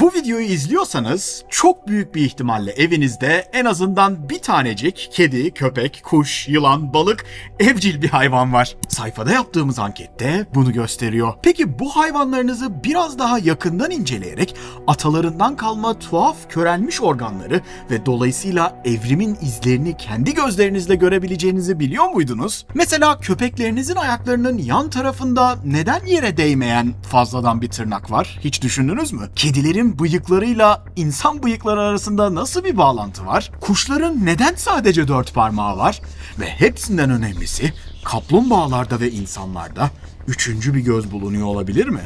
Bu videoyu izliyorsanız çok büyük bir ihtimalle evinizde en azından bir tanecik kedi, köpek, kuş, yılan, balık, evcil bir hayvan var. Sayfada yaptığımız ankette bunu gösteriyor. Peki bu hayvanlarınızı biraz daha yakından inceleyerek atalarından kalma tuhaf körelmiş organları ve dolayısıyla evrimin izlerini kendi gözlerinizle görebileceğinizi biliyor muydunuz? Mesela köpeklerinizin ayaklarının yan tarafında neden yere değmeyen fazladan bir tırnak var? Hiç düşündünüz mü? Kedilerin bıyıklarıyla insan bıyıkları arasında nasıl bir bağlantı var? Kuşların neden sadece dört parmağı var? Ve hepsinden önemlisi kaplumbağalarda ve insanlarda üçüncü bir göz bulunuyor olabilir mi?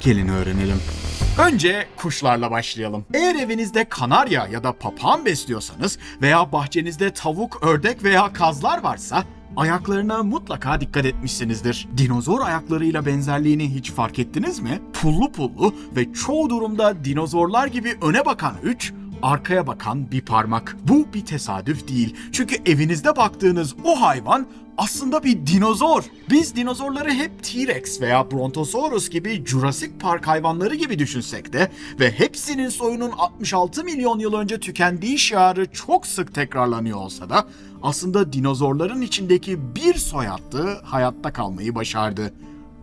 Gelin öğrenelim. Önce kuşlarla başlayalım. Eğer evinizde kanarya ya da papağan besliyorsanız veya bahçenizde tavuk, ördek veya kazlar varsa ayaklarına mutlaka dikkat etmişsinizdir. Dinozor ayaklarıyla benzerliğini hiç fark ettiniz mi? Pullu pullu ve çoğu durumda dinozorlar gibi öne bakan üç, arkaya bakan bir parmak. Bu bir tesadüf değil. Çünkü evinizde baktığınız o hayvan aslında bir dinozor. Biz dinozorları hep T-Rex veya Brontosaurus gibi Jurassic Park hayvanları gibi düşünsek de ve hepsinin soyunun 66 milyon yıl önce tükendiği şiarı çok sık tekrarlanıyor olsa da aslında dinozorların içindeki bir soy hattı hayatta kalmayı başardı.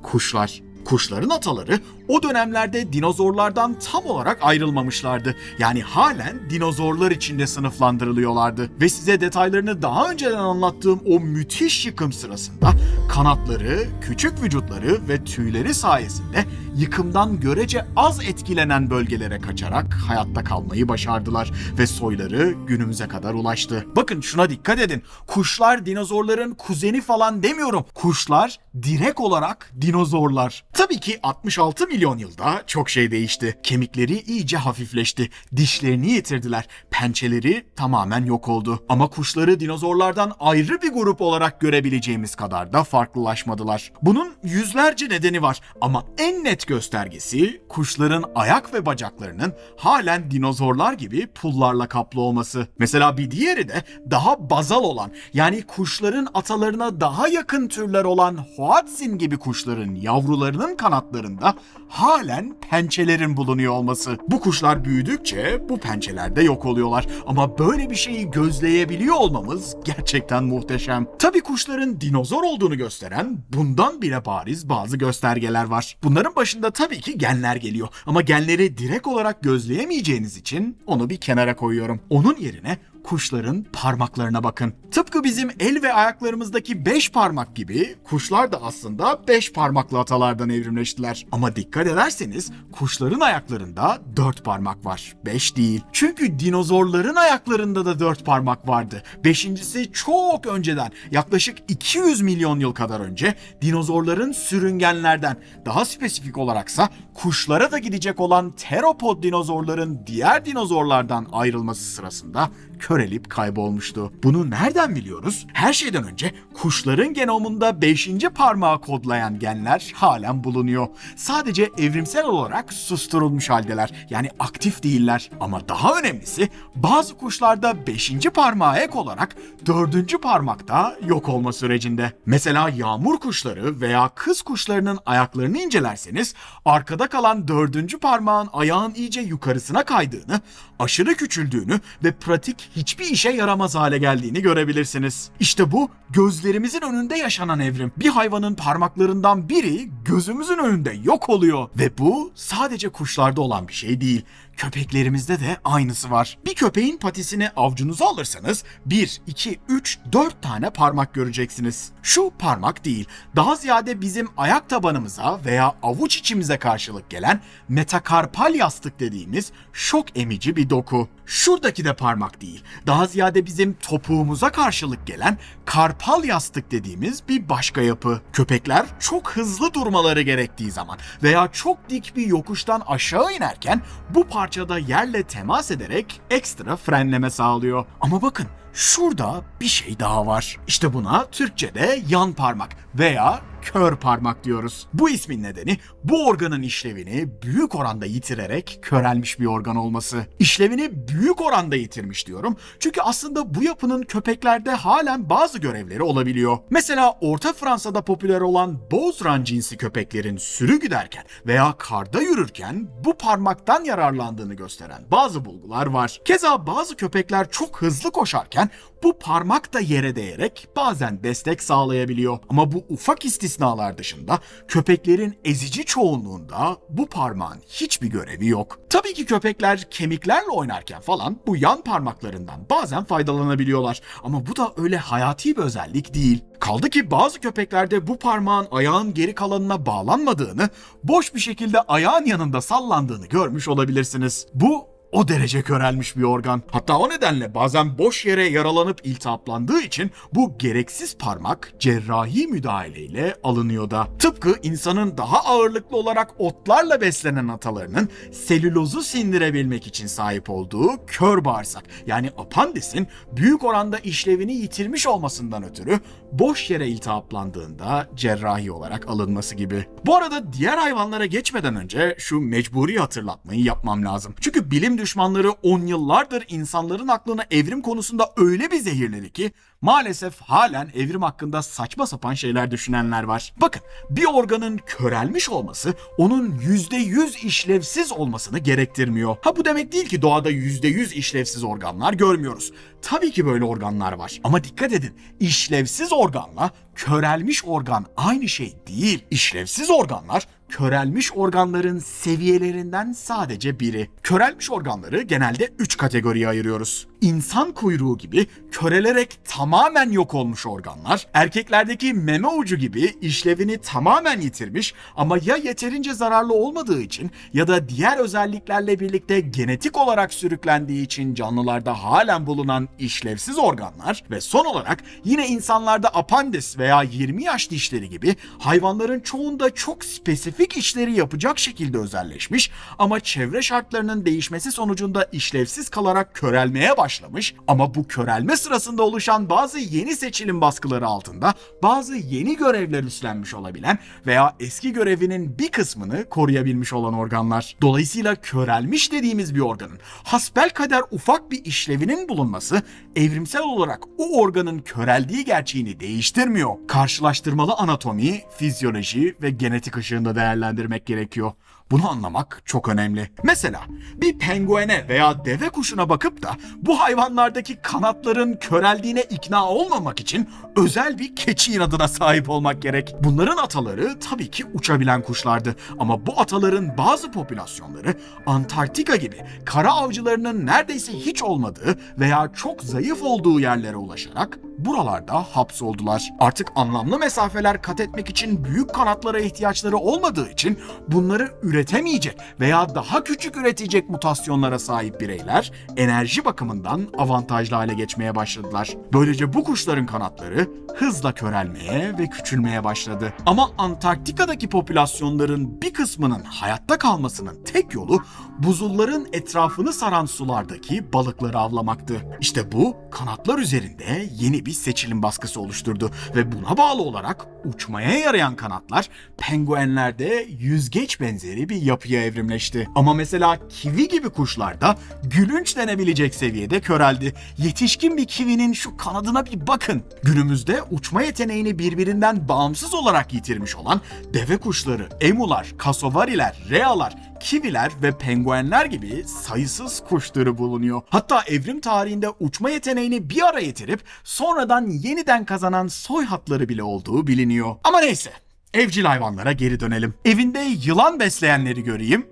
Kuşlar. Kuşların ataları o dönemlerde dinozorlardan tam olarak ayrılmamışlardı. Yani halen dinozorlar içinde sınıflandırılıyorlardı. Ve size detaylarını daha önceden anlattığım o müthiş yıkım sırasında kanatları, küçük vücutları ve tüyleri sayesinde yıkımdan görece az etkilenen bölgelere kaçarak hayatta kalmayı başardılar ve soyları günümüze kadar ulaştı. Bakın şuna dikkat edin. Kuşlar dinozorların kuzeni falan demiyorum. Kuşlar direkt olarak dinozorlar. Tabii ki 66 milyon yılda çok şey değişti. Kemikleri iyice hafifleşti. Dişlerini yitirdiler. Pençeleri tamamen yok oldu. Ama kuşları dinozorlardan ayrı bir grup olarak görebileceğimiz kadar da farklılaşmadılar. Bunun yüzlerce nedeni var ama en net göstergesi kuşların ayak ve bacaklarının halen dinozorlar gibi pullarla kaplı olması. Mesela bir diğeri de daha bazal olan yani kuşların atalarına daha yakın türler olan Hoatzin gibi kuşların yavrularının kanatlarında halen pençelerin bulunuyor olması. Bu kuşlar büyüdükçe bu pençeler de yok oluyorlar. Ama böyle bir şeyi gözleyebiliyor olmamız gerçekten muhteşem. Tabii kuşların dinozor olduğunu gösteren bundan bile bariz bazı göstergeler var. Bunların başında tabii ki genler geliyor. Ama genleri direkt olarak gözleyemeyeceğiniz için onu bir kenara koyuyorum. Onun yerine kuşların parmaklarına bakın. Tıpkı bizim el ve ayaklarımızdaki beş parmak gibi kuşlar da aslında beş parmaklı atalardan evrimleştiler. Ama dikkat ederseniz kuşların ayaklarında dört parmak var. Beş değil. Çünkü dinozorların ayaklarında da dört parmak vardı. Beşincisi çok önceden yaklaşık 200 milyon yıl kadar önce dinozorların sürüngenlerden daha spesifik olaraksa kuşlara da gidecek olan teropod dinozorların diğer dinozorlardan ayrılması sırasında körelip kaybolmuştu. Bunu nereden biliyoruz? Her şeyden önce kuşların genomunda 5. parmağı kodlayan genler halen bulunuyor. Sadece evrimsel olarak susturulmuş haldeler. Yani aktif değiller. Ama daha önemlisi bazı kuşlarda 5. parmağa ek olarak 4. parmakta yok olma sürecinde. Mesela yağmur kuşları veya kız kuşlarının ayaklarını incelerseniz arkada kalan 4. parmağın ayağın iyice yukarısına kaydığını, aşırı küçüldüğünü ve pratik hiçbir işe yaramaz hale geldiğini görebilirsiniz. İşte bu gözlerimizin önünde yaşanan evrim. Bir hayvanın parmaklarından biri gözümüzün önünde yok oluyor ve bu sadece kuşlarda olan bir şey değil. Köpeklerimizde de aynısı var. Bir köpeğin patisini avcunuza alırsanız 1, 2, 3, 4 tane parmak göreceksiniz. Şu parmak değil, daha ziyade bizim ayak tabanımıza veya avuç içimize karşılık gelen metakarpal yastık dediğimiz şok emici bir doku. Şuradaki de parmak değil, daha ziyade bizim topuğumuza karşılık gelen karpal yastık dediğimiz bir başka yapı. Köpekler çok hızlı durmaları gerektiği zaman veya çok dik bir yokuştan aşağı inerken bu parçada yerle temas ederek ekstra frenleme sağlıyor. Ama bakın şurada bir şey daha var. İşte buna Türkçe'de yan parmak veya kör parmak diyoruz. Bu ismin nedeni bu organın işlevini büyük oranda yitirerek körelmiş bir organ olması. İşlevini büyük oranda yitirmiş diyorum. Çünkü aslında bu yapının köpeklerde halen bazı görevleri olabiliyor. Mesela Orta Fransa'da popüler olan Bozran cinsi köpeklerin sürü giderken veya karda yürürken bu parmaktan yararlandığını gösteren bazı bulgular var. Keza bazı köpekler çok hızlı koşarken bu parmak da yere değerek bazen destek sağlayabiliyor. Ama bu ufak istisnalar dışında köpeklerin ezici çoğunluğunda bu parmağın hiçbir görevi yok. Tabii ki köpekler kemiklerle oynarken falan bu yan parmaklarından bazen faydalanabiliyorlar. Ama bu da öyle hayati bir özellik değil. Kaldı ki bazı köpeklerde bu parmağın ayağın geri kalanına bağlanmadığını, boş bir şekilde ayağın yanında sallandığını görmüş olabilirsiniz. Bu o derece körelmiş bir organ. Hatta o nedenle bazen boş yere yaralanıp iltihaplandığı için bu gereksiz parmak cerrahi müdahaleyle alınıyor da. Tıpkı insanın daha ağırlıklı olarak otlarla beslenen atalarının selülozu sindirebilmek için sahip olduğu kör bağırsak yani apandisin büyük oranda işlevini yitirmiş olmasından ötürü boş yere iltihaplandığında cerrahi olarak alınması gibi. Bu arada diğer hayvanlara geçmeden önce şu mecburi hatırlatmayı yapmam lazım. Çünkü bilim düşmanları on yıllardır insanların aklını evrim konusunda öyle bir zehirledi ki maalesef halen evrim hakkında saçma sapan şeyler düşünenler var. Bakın bir organın körelmiş olması onun %100 işlevsiz olmasını gerektirmiyor. Ha bu demek değil ki doğada %100 işlevsiz organlar görmüyoruz. Tabii ki böyle organlar var. Ama dikkat edin işlevsiz organla körelmiş organ aynı şey değil. İşlevsiz organlar körelmiş organların seviyelerinden sadece biri. Körelmiş organları genelde 3 kategoriye ayırıyoruz. İnsan kuyruğu gibi körelerek tamamen yok olmuş organlar, erkeklerdeki meme ucu gibi işlevini tamamen yitirmiş ama ya yeterince zararlı olmadığı için ya da diğer özelliklerle birlikte genetik olarak sürüklendiği için canlılarda halen bulunan işlevsiz organlar ve son olarak yine insanlarda apandis veya 20 yaş dişleri gibi hayvanların çoğunda çok spesifik işleri yapacak şekilde özelleşmiş ama çevre şartlarının değişmesi sonucunda işlevsiz kalarak körelmeye başlamış ama bu körelme sırasında oluşan bazı yeni seçilim baskıları altında bazı yeni görevler üstlenmiş olabilen veya eski görevinin bir kısmını koruyabilmiş olan organlar. Dolayısıyla körelmiş dediğimiz bir organın hasbel kadar ufak bir işlevinin bulunması evrimsel olarak o organın köreldiği gerçeğini değiştirmiyor. Karşılaştırmalı anatomi, fizyoloji ve genetik ışığında değerlendirmek gerekiyor. Bunu anlamak çok önemli. Mesela bir penguene veya deve kuşuna bakıp da bu hayvanlardaki kanatların köreldiğine ikna olmamak için özel bir keçi inadına sahip olmak gerek. Bunların ataları tabii ki uçabilen kuşlardı ama bu ataların bazı popülasyonları Antarktika gibi kara avcılarının neredeyse hiç olmadığı veya çok zayıf olduğu yerlere ulaşarak buralarda hapsoldular. Artık anlamlı mesafeler kat etmek için büyük kanatlara ihtiyaçları olmadığı için bunları üretemeyecek veya daha küçük üretecek mutasyonlara sahip bireyler enerji bakımından avantajlı hale geçmeye başladılar. Böylece bu kuşların kanatları hızla körelmeye ve küçülmeye başladı. Ama Antarktika'daki popülasyonların bir kısmının hayatta kalmasının tek yolu buzulların etrafını saran sulardaki balıkları avlamaktı. İşte bu kanatlar üzerinde yeni bir seçilim baskısı oluşturdu ve buna bağlı olarak uçmaya yarayan kanatlar penguenlerde yüzgeç benzeri bir yapıya evrimleşti. Ama mesela kivi gibi kuşlarda gülünç denebilecek seviyede köreldi. Yetişkin bir kivinin şu kanadına bir bakın. Günümüzde uçma yeteneğini birbirinden bağımsız olarak yitirmiş olan deve kuşları, emular, kasovariler, realar, kiviler ve penguenler gibi sayısız kuş türü bulunuyor. Hatta evrim tarihinde uçma yeteneğini bir ara yitirip sonradan yeniden kazanan soy hatları bile olduğu biliniyor. Ama neyse, evcil hayvanlara geri dönelim. Evinde yılan besleyenleri göreyim.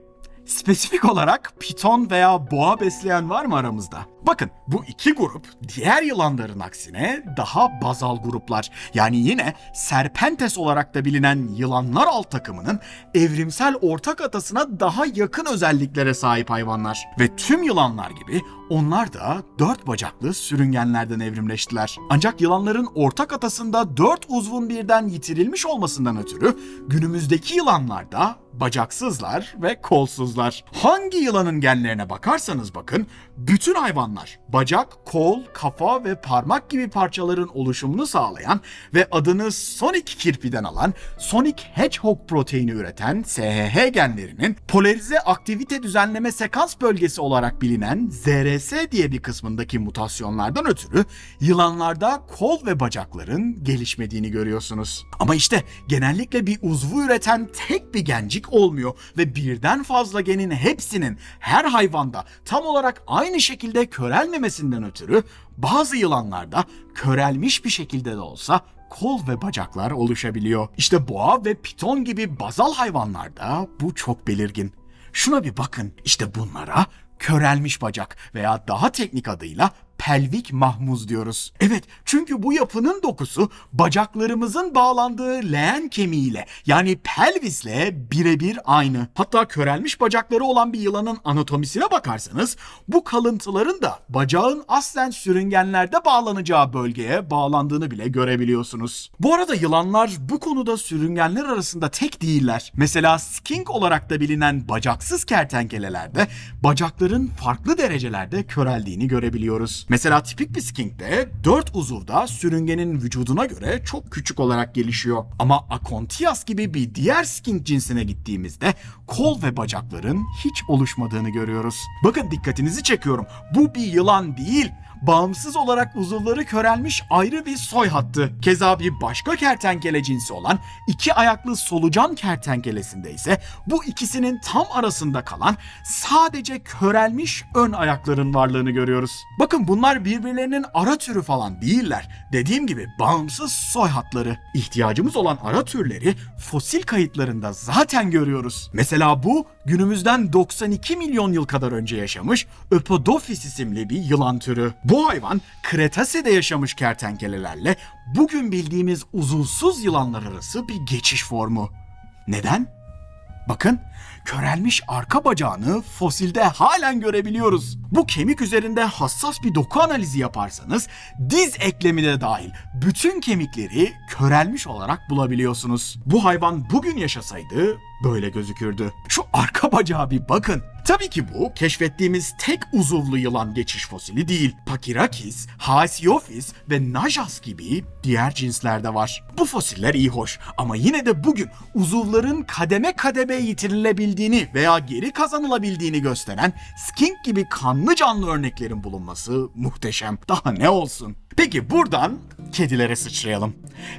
Spesifik olarak piton veya boğa besleyen var mı aramızda? Bakın bu iki grup diğer yılanların aksine daha bazal gruplar. Yani yine Serpentes olarak da bilinen yılanlar alt takımının evrimsel ortak atasına daha yakın özelliklere sahip hayvanlar. Ve tüm yılanlar gibi Onlar da dört bacaklı sürüngenlerden evrimleştiler. Ancak yılanların ortak atasında dört uzvun birden yitirilmiş olmasından ötürü günümüzdeki yılanlarda bacaksızlar ve kolsuzlar. Hangi yılanın genlerine bakarsanız bakın, bütün hayvanlar bacak, kol, kafa ve parmak gibi parçaların oluşumunu sağlayan ve adını Sonic kirpiden alan Sonic Hedgehog proteini üreten SHH genlerinin polarize aktivite düzenleme sekans bölgesi olarak bilinen ZRS diye bir kısmındaki mutasyonlardan ötürü yılanlarda kol ve bacakların gelişmediğini görüyorsunuz. Ama işte genellikle bir uzvu üreten tek bir gencik olmuyor ve birden fazla genin hepsinin her hayvanda tam olarak aynı şekilde körelmemesinden ötürü bazı yılanlarda körelmiş bir şekilde de olsa kol ve bacaklar oluşabiliyor. İşte boğa ve piton gibi bazal hayvanlarda bu çok belirgin. Şuna bir bakın. İşte bunlara körelmiş bacak veya daha teknik adıyla pelvik mahmuz diyoruz. Evet çünkü bu yapının dokusu bacaklarımızın bağlandığı leğen kemiğiyle yani pelvisle birebir aynı. Hatta körelmiş bacakları olan bir yılanın anatomisine bakarsanız bu kalıntıların da bacağın aslen sürüngenlerde bağlanacağı bölgeye bağlandığını bile görebiliyorsunuz. Bu arada yılanlar bu konuda sürüngenler arasında tek değiller. Mesela skink olarak da bilinen bacaksız kertenkelelerde bacakların farklı derecelerde köreldiğini görebiliyoruz. Mesela tipik bir skinkte 4 uzuvda sürüngenin vücuduna göre çok küçük olarak gelişiyor. Ama Akontias gibi bir diğer skink cinsine gittiğimizde kol ve bacakların hiç oluşmadığını görüyoruz. Bakın dikkatinizi çekiyorum. Bu bir yılan değil bağımsız olarak uzuvları körelmiş ayrı bir soy hattı. Keza bir başka kertenkele cinsi olan iki ayaklı solucan kertenkelesinde ise bu ikisinin tam arasında kalan sadece körelmiş ön ayakların varlığını görüyoruz. Bakın bunlar birbirlerinin ara türü falan değiller. Dediğim gibi bağımsız soy hatları. İhtiyacımız olan ara türleri fosil kayıtlarında zaten görüyoruz. Mesela bu günümüzden 92 milyon yıl kadar önce yaşamış Öpodophis isimli bir yılan türü. Bu hayvan Kretase'de yaşamış kertenkelelerle bugün bildiğimiz uzuvsuz yılanlar arası bir geçiş formu. Neden? Bakın körelmiş arka bacağını fosilde halen görebiliyoruz. Bu kemik üzerinde hassas bir doku analizi yaparsanız diz eklemi de dahil bütün kemikleri körelmiş olarak bulabiliyorsunuz. Bu hayvan bugün yaşasaydı böyle gözükürdü. Şu arka bacağa bir bakın. Tabii ki bu keşfettiğimiz tek uzuvlu yılan geçiş fosili değil. Pakirakis, Haesiophis ve Najas gibi diğer cinslerde var. Bu fosiller iyi hoş ama yine de bugün uzuvların kademe kademe yitirilebildiğini veya geri kazanılabildiğini gösteren skink gibi kanlı canlı örneklerin bulunması muhteşem. Daha ne olsun? Peki buradan kedilere sıçrayalım.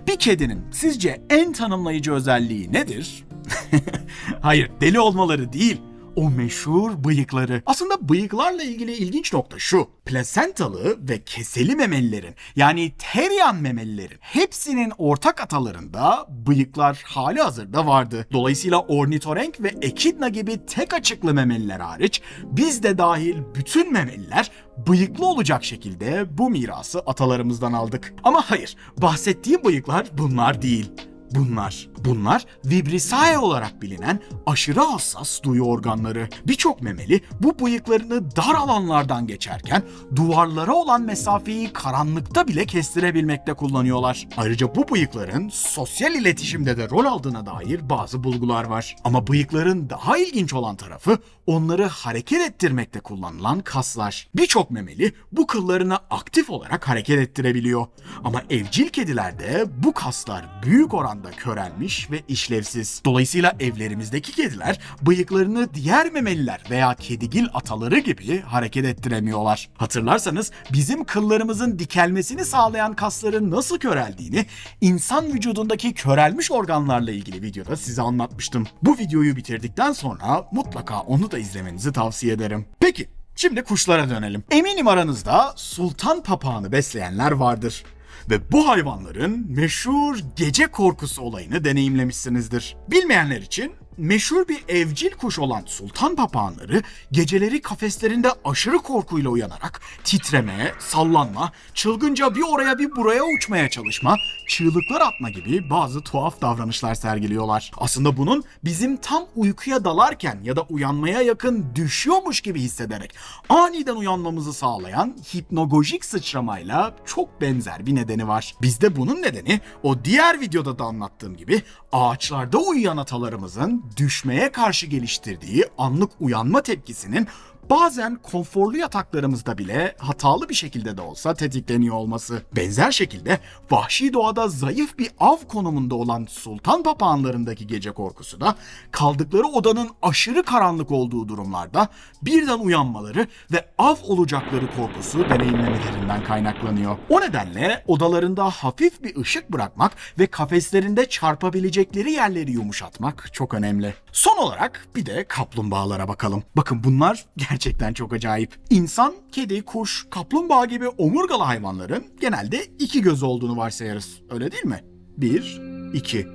Bir kedinin sizce en tanımlayıcı özelliği nedir? Hayır, deli olmaları değil o meşhur bıyıkları. Aslında bıyıklarla ilgili ilginç nokta şu. Plasentalı ve keseli memelilerin yani teriyan memelilerin hepsinin ortak atalarında bıyıklar hali hazırda vardı. Dolayısıyla ornitorenk ve ekidna gibi tek açıklı memeliler hariç biz de dahil bütün memeliler bıyıklı olacak şekilde bu mirası atalarımızdan aldık. Ama hayır, bahsettiğim bıyıklar bunlar değil bunlar. Bunlar vibrisae olarak bilinen aşırı hassas duyu organları. Birçok memeli bu bıyıklarını dar alanlardan geçerken duvarlara olan mesafeyi karanlıkta bile kestirebilmekte kullanıyorlar. Ayrıca bu bıyıkların sosyal iletişimde de rol aldığına dair bazı bulgular var. Ama bıyıkların daha ilginç olan tarafı onları hareket ettirmekte kullanılan kaslar. Birçok memeli bu kıllarını aktif olarak hareket ettirebiliyor. Ama evcil kedilerde bu kaslar büyük oranda körelmiş ve işlevsiz. Dolayısıyla evlerimizdeki kediler bıyıklarını diğer memeliler veya kedigil ataları gibi hareket ettiremiyorlar. Hatırlarsanız bizim kıllarımızın dikelmesini sağlayan kasların nasıl köreldiğini insan vücudundaki körelmiş organlarla ilgili videoda size anlatmıştım. Bu videoyu bitirdikten sonra mutlaka onu da izlemenizi tavsiye ederim. Peki Şimdi kuşlara dönelim. Eminim aranızda sultan papağanı besleyenler vardır. Ve bu hayvanların meşhur gece korkusu olayını deneyimlemişsinizdir. Bilmeyenler için meşhur bir evcil kuş olan sultan papağanları geceleri kafeslerinde aşırı korkuyla uyanarak titreme, sallanma, çılgınca bir oraya bir buraya uçmaya çalışma, çığlıklar atma gibi bazı tuhaf davranışlar sergiliyorlar. Aslında bunun bizim tam uykuya dalarken ya da uyanmaya yakın düşüyormuş gibi hissederek aniden uyanmamızı sağlayan hipnogojik sıçramayla çok benzer bir nedeni var. Bizde bunun nedeni o diğer videoda da anlattığım gibi ağaçlarda uyuyan atalarımızın düşmeye karşı geliştirdiği anlık uyanma tepkisinin bazen konforlu yataklarımızda bile hatalı bir şekilde de olsa tetikleniyor olması. Benzer şekilde vahşi doğada zayıf bir av konumunda olan sultan papağanlarındaki gece korkusu da kaldıkları odanın aşırı karanlık olduğu durumlarda birden uyanmaları ve av olacakları korkusu deneyimlemelerinden kaynaklanıyor. O nedenle odalarında hafif bir ışık bırakmak ve kafeslerinde çarpabilecekleri yerleri yumuşatmak çok önemli. Son olarak bir de kaplumbağalara bakalım. Bakın bunlar gerçekten çok acayip. İnsan, kedi, kuş, kaplumbağa gibi omurgalı hayvanların genelde iki göz olduğunu varsayarız. Öyle değil mi? Bir, iki.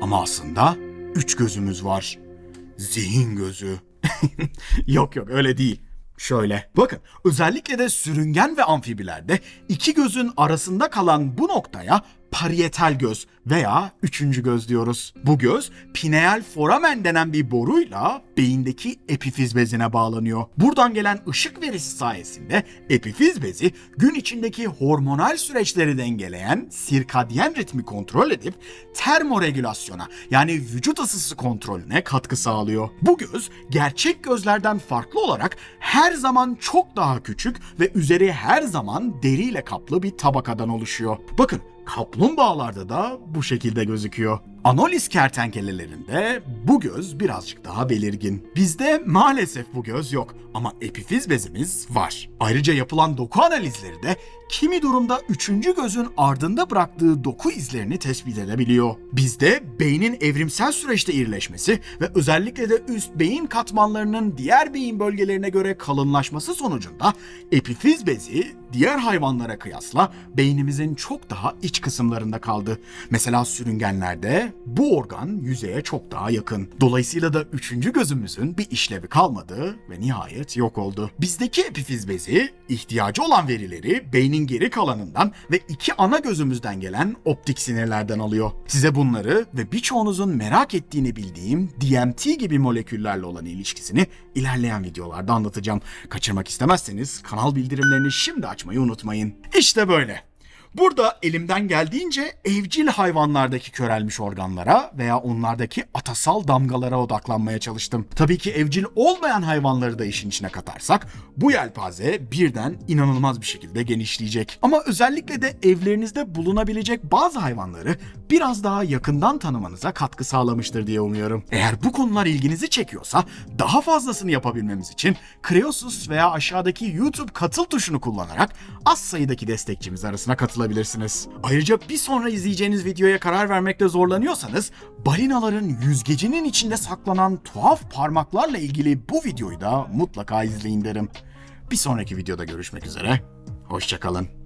Ama aslında üç gözümüz var. Zihin gözü. yok yok öyle değil. Şöyle. Bakın özellikle de sürüngen ve amfibilerde iki gözün arasında kalan bu noktaya parietal göz veya üçüncü göz diyoruz. Bu göz pineal foramen denen bir boruyla beyindeki epifiz bezine bağlanıyor. Buradan gelen ışık verisi sayesinde epifiz bezi gün içindeki hormonal süreçleri dengeleyen sirkadyen ritmi kontrol edip termoregülasyona yani vücut ısısı kontrolüne katkı sağlıyor. Bu göz gerçek gözlerden farklı olarak her zaman çok daha küçük ve üzeri her zaman deriyle kaplı bir tabakadan oluşuyor. Bakın Kaplumbağalarda da bu şekilde gözüküyor. Anolis kertenkelelerinde bu göz birazcık daha belirgin. Bizde maalesef bu göz yok ama epifiz bezimiz var. Ayrıca yapılan doku analizleri de kimi durumda üçüncü gözün ardında bıraktığı doku izlerini tespit edebiliyor. Bizde beynin evrimsel süreçte irileşmesi ve özellikle de üst beyin katmanlarının diğer beyin bölgelerine göre kalınlaşması sonucunda epifiz bezi diğer hayvanlara kıyasla beynimizin çok daha iç kısımlarında kaldı. Mesela sürüngenlerde bu organ yüzeye çok daha yakın. Dolayısıyla da üçüncü gözümüzün bir işlevi kalmadı ve nihayet yok oldu. Bizdeki epifiz bezi ihtiyacı olan verileri beynin geri kalanından ve iki ana gözümüzden gelen optik sinirlerden alıyor. Size bunları ve birçoğunuzun merak ettiğini bildiğim DMT gibi moleküllerle olan ilişkisini ilerleyen videolarda anlatacağım. Kaçırmak istemezseniz kanal bildirimlerini şimdi açmayı unutmayın. İşte böyle. Burada elimden geldiğince evcil hayvanlardaki körelmiş organlara veya onlardaki atasal damgalara odaklanmaya çalıştım. Tabii ki evcil olmayan hayvanları da işin içine katarsak bu yelpaze birden inanılmaz bir şekilde genişleyecek. Ama özellikle de evlerinizde bulunabilecek bazı hayvanları biraz daha yakından tanımanıza katkı sağlamıştır diye umuyorum. Eğer bu konular ilginizi çekiyorsa daha fazlasını yapabilmemiz için Kreosus veya aşağıdaki YouTube katıl tuşunu kullanarak az sayıdaki destekçimiz arasına katılabilirsiniz. Ayrıca bir sonra izleyeceğiniz videoya karar vermekte zorlanıyorsanız balinaların yüzgecinin içinde saklanan tuhaf parmaklarla ilgili bu videoyu da mutlaka izleyin derim. Bir sonraki videoda görüşmek üzere. Hoşçakalın.